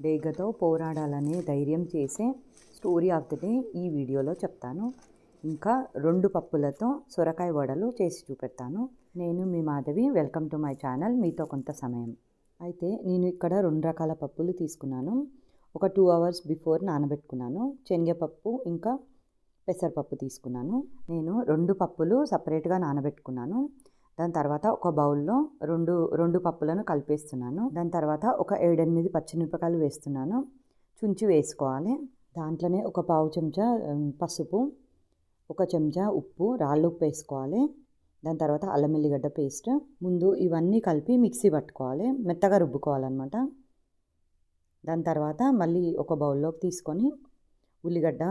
డేగతో పోరాడాలనే ధైర్యం చేసే story of the day ఈ వీడియోలో చెప్తాను. ఇంకా రెండు పప్పులతో సొరకాయ వడలు చేసి చూపెడతాను. నేను మీ Madhavi welcome to my channel మీతో కొంత సమయం. అయితే నేను ఇక్కడ రెండు రకాల పప్పులు తీసుకున్నాను. ఒక టూ అవర్స్ బిఫోర్ నానబెట్టుకున్నాను. శనగపప్పు ఇంకా పెసరపప్పు తీసుకున్నాను. నేను రెండు పప్పులు సపరేట్గా నానబెట్టుకున్నాను. దాని తర్వాత ఒక బౌల్లో రెండు రెండు పప్పులను కలిపేస్తున్నాను. దాని తర్వాత ఒక ఏడెనిమిది పచ్చిమిరపకాయలు వేస్తున్నాను. చుంచి వేసుకోవాలి. దాంట్లోనే ఒక పావు చెంచా పసుపు ఒక చెంచా ఉప్పు రాళ్ళు ఉప్పు వేసుకోవాలి. దాని తర్వాత అల్లం ఎల్లిగడ్డ పేస్ట్. ముందు ఇవన్నీ కలిపి మిక్సీ పట్టుకోవాలి. మెత్తగా రుబ్బుకోవాలన్నమాట. దాని తర్వాత మళ్ళీ ఒక బౌల్లోకి తీసుకొని ఉల్లిగడ్డ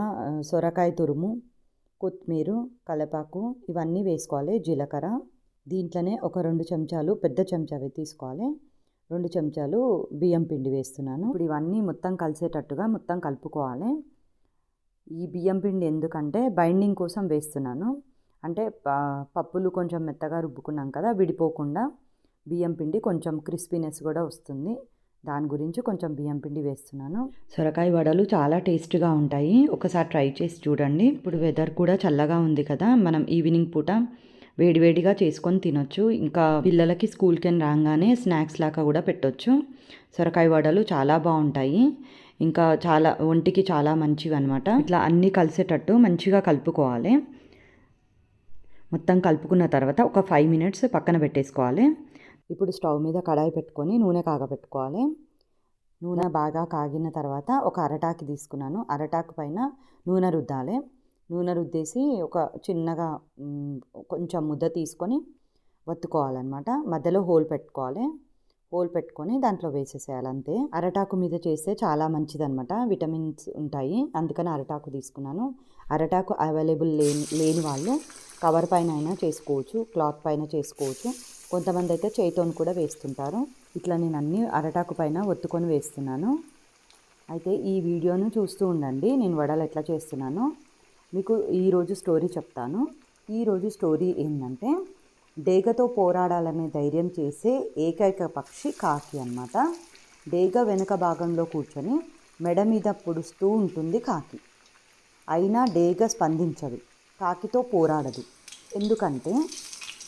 సొరకాయ తురుము కొత్తిమీర కలపాకు ఇవన్నీ వేసుకోవాలి. జీలకర్ర దీంట్లోనే ఒక రెండు చెంచాలు పెద్ద చెంచావి తీసుకోవాలి. రెండు చెంచాలు బియ్యం పిండి వేస్తున్నాను. ఇప్పుడు ఇవన్నీ మొత్తం కలిసేటట్టుగా మొత్తం కలుపుకోవాలి. ఈ బియ్యం పిండి ఎందుకంటే బైండింగ్ కోసం వేస్తున్నాను. అంటే పప్పులు కొంచెం మెత్తగా రుబ్బుకున్నాం కదా విడిపోకుండా బియ్యం పిండి కొంచెం క్రిస్పీనెస్ కూడా వస్తుంది. దాని గురించి కొంచెం బియ్యం పిండి వేస్తున్నాను. సొరకాయ వడలు చాలా టేస్ట్గా ఉంటాయి. ఒకసారి ట్రై చేసి చూడండి. ఇప్పుడు వెదర్ కూడా చల్లగా ఉంది కదా మనం ఈవినింగ్ పూట వేడివేడిగా చేసుకొని తినొచ్చు. ఇంకా పిల్లలకి స్కూల్కి రాగానే స్నాక్స్ లాగా కూడా పెట్టొచ్చు. సొరకాయ వడలు చాలా బాగుంటాయి. ఇంకా చాలా ఒంటికి చాలా మంచివి అనమాట ఇట్లా అన్నీ కలిసేటట్టు మంచిగా కలుపుకోవాలి. మొత్తం కలుపుకున్న తర్వాత ఒక ఫైవ్ మినిట్స్ పక్కన పెట్టేసుకోవాలి. ఇప్పుడు స్టవ్ మీద కడాయి పెట్టుకొని నూనె కాగబెట్టుకోవాలి నూనె బాగా కాగిన తర్వాత ఒక అరటాకు తీసుకున్నాను. అరటాకు పైన నూనె రుద్దాలి. నూనె రుద్దేసి ఒక చిన్నగా కొంచెం ముద్ద తీసుకొని వత్తుకోవాలన్నమాట. మధ్యలో హోల్ పెట్టుకోవాలి. హోల్ పెట్టుకొని దాంట్లో వేసేసేయాలి అంతే. అరటాకు మీద చేస్తే చాలా మంచిదన్నమాట. విటమిన్స్ ఉంటాయి. అందుకని అరటాకు తీసుకున్నాను. అరటాకు అవైలబుల్ లేని లేని వాళ్ళు కవర్ పైన అయినా చేసుకోవచ్చు క్లాత్ పైన చేసుకోవచ్చు. కొంతమంది అయితే చేతోని కూడా వేస్తుంటారు. ఇట్లా నేను అన్ని అరటాకు పైన ఒత్తుకొని వేస్తున్నాను. అయితే ఈ వీడియోను చూస్తూ ఉండండి. నేను వడలు ఎట్లా చేస్తున్నానో. మీకు ఈరోజు స్టోరీ చెప్తాను. ఈరోజు స్టోరీ ఏంటంటే డేగతో పోరాడాలనే ధైర్యం చేసే ఏకైక పక్షి కాకి అన్నమాట. డేగ వెనుక భాగంలో కూర్చొని మెడ మీద పొడుస్తూ ఉంటుంది కాకి. అయినా డేగ స్పందించదు కాకితో పోరాడదు. ఎందుకంటే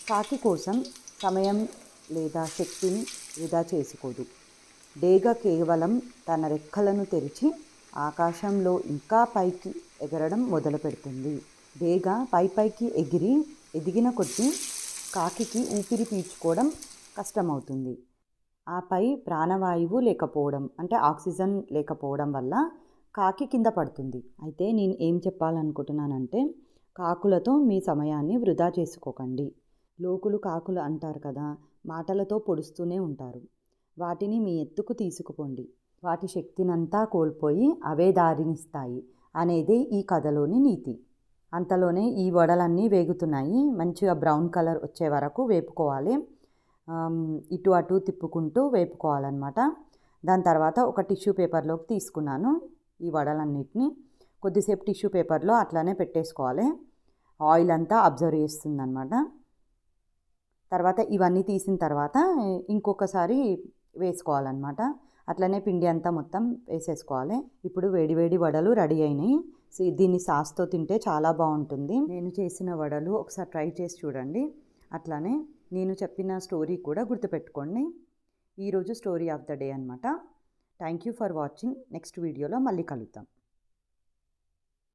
కాకి కోసం సమయం లేదా శక్తిని వృధా చేసుకోదు. డేగ కేవలం తన రెక్కలను తెరిచి ఆకాశంలో ఇంకా పైకి ఎగరడం మొదలు పెడుతుంది. డేగ పై పైకి ఎగిరి ఎదిగిన కొద్దీ కాకికి ఊపిరి పీల్చుకోవడం కష్టమవుతుంది. ఆపై ప్రాణవాయువు లేకపోవడం అంటే ఆక్సిజన్ లేకపోవడం వల్ల కాకి కింద పడుతుంది. అయితే నేను ఏం చెప్పాలనుకుంటున్నానంటే కాకులతో మీ సమయాన్ని వృధా చేసుకోకండి. లోకులు కాకులు అంటారు కదా మాటలతో పొడుస్తూనే ఉంటారు. వాటిని మీ ఎత్తుకు తీసుకుపోండి. వాటి శక్తినంతా కోల్పోయి అవే దారినిస్తాయి అనేది ఈ కథలోని నీతి. అంతలోనే ఈ వడలన్నీ వేగుతున్నాయి. మంచిగా బ్రౌన్ కలర్ వచ్చే వరకు వేపుకోవాలి. ఇటు అటు తిప్పుకుంటూ వేపుకోవాలన్నమాట. దాని తర్వాత ఒక టిష్యూ పేపర్లోకి తీసుకున్నాను ఈ వడలన్నిటిని. కొద్దిసేపు టిష్యూ పేపర్లో అట్లానే పెట్టేసుకోవాలి. ఆయిల్ అంతా అబ్జర్వ్ చేస్తుందన్నమాట. తర్వాత ఇవన్నీ తీసిన తర్వాత ఇంకొకసారి వేసుకోవాలన్నమాట. అట్లనే పిండి అంతా మొత్తం వేసేసుకోవాలి. ఇప్పుడు వేడి వేడి వడలు రెడీ అయినాయి. దీన్ని సాస్తో తింటే చాలా బాగుంటుంది. నేను చేసిన వడలు ఒకసారి ట్రై చేసి చూడండి. అట్లానే నేను చెప్పిన స్టోరీ కూడా గుర్తుపెట్టుకోండి. ఈరోజు స్టోరీ ఆఫ్ ద డే అనమాట thank you for watching. Next వీడియోలో మళ్ళీ కలుద్దాం.